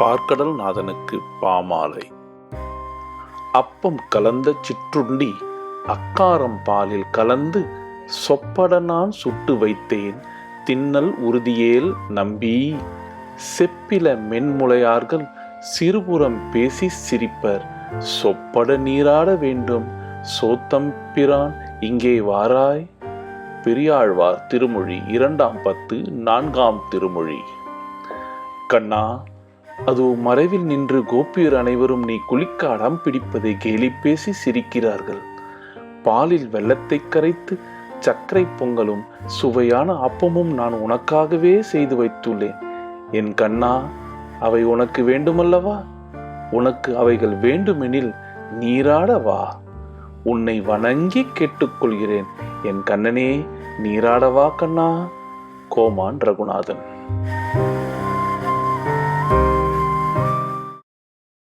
பார்க்கடல் நாதனுக்கு பாமாலை. அப்பம் கலந்த சிற்றுண்டி அக்காரம் பாலில் கலந்து சொப்பட நான் சுட்டு வைத்தேன். தின்னல் உறுதியேல் நம்பி செப்பில மென்முளையார்கள் சிறுபுறம் பேசி சிரிப்பர். சொப்பட நீராட வேண்டும் சோத்தம் பிரான் இங்கே வாராய். பெரியாழ்வார் திருமொழி இரண்டாம் பத்து நான்காம் திருமொழி. கண்ணா அது மறைவில் நின்று கோபியர் அனைவரும் நீ குளிக்க அடம் பிடிப்பதை கேலி பேசி சிரிக்கிறார்கள். பாலில் வெள்ளத்தை கரைத்து சர்க்கரை பொங்கலும் சுவையான அப்பமும் நான் உனக்காகவே செய்து வைத்துள்ளேன். என் கண்ணா அவை உனக்கு வேண்டுமல்லவா? உனக்கு அவைகள் வேண்டுமெனில் நீராட வா உன்னை வணங்கி கேட்டுக்கொள்கிறேன். என் கண்ணனே நீராடவா கண்ணா? கோமான் ரகுநாதன்.